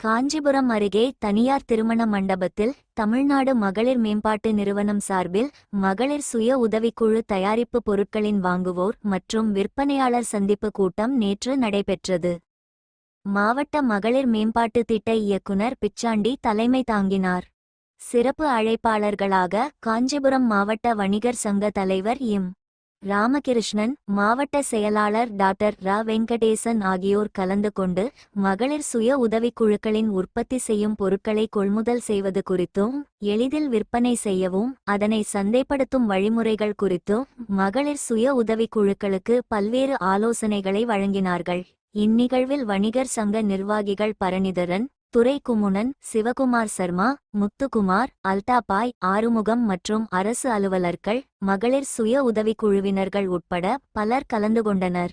காஞ்சிபுரம் அருகே தனியார் திருமண மண்டபத்தில் தமிழ்நாடு மகளிர் மேம்பாட்டு நிறுவனம் சார்பில் மகளிர் சுய உதவிக்குழு தயாரிப்பு பொருட்களின் வாங்குவோர் மற்றும் விற்பனையாளர் சந்திப்பு கூட்டம் நேற்று நடைபெற்றது. மாவட்ட மகளிர் மேம்பாட்டு திட்ட இயக்குனர் பிச்சாண்டி தலைமை தாங்கினார். சிறப்பு அழைப்பாளர்களாக காஞ்சிபுரம் மாவட்ட வணிகர் சங்க தலைவர் எம். ராமகிருஷ்ணன் மாவட்ட செயலாளர் டாக்டர் ரா. வெங்கடேசன் ஆகியோர் கலந்து கொண்டு மகளிர் சுய உதவிக்குழுக்களின் உற்பத்தி செய்யும் பொருட்களை கொள்முதல் செய்வது குறித்தும் எளிதில் விற்பனை செய்யவும் அதனை சந்தைப்படுத்தும் வழிமுறைகள் குறித்தும் மகளிர் சுய உதவிக்குழுக்களுக்கு பல்வேறு ஆலோசனைகளை வழங்கினார்கள். இந்நிகழ்வில் வணிகர் சங்க நிர்வாகிகள் பரணிதரன் துரைக்குமுனன் சிவகுமார் சர்மா முத்துக்குமார் அல்தாபாய் ஆறுமுகம் மற்றும் அரசு அலுவலர்கள் மகளிர் சுய உதவிக்குழுவினர்கள் உட்பட பலர் கலந்து கொண்டனர்.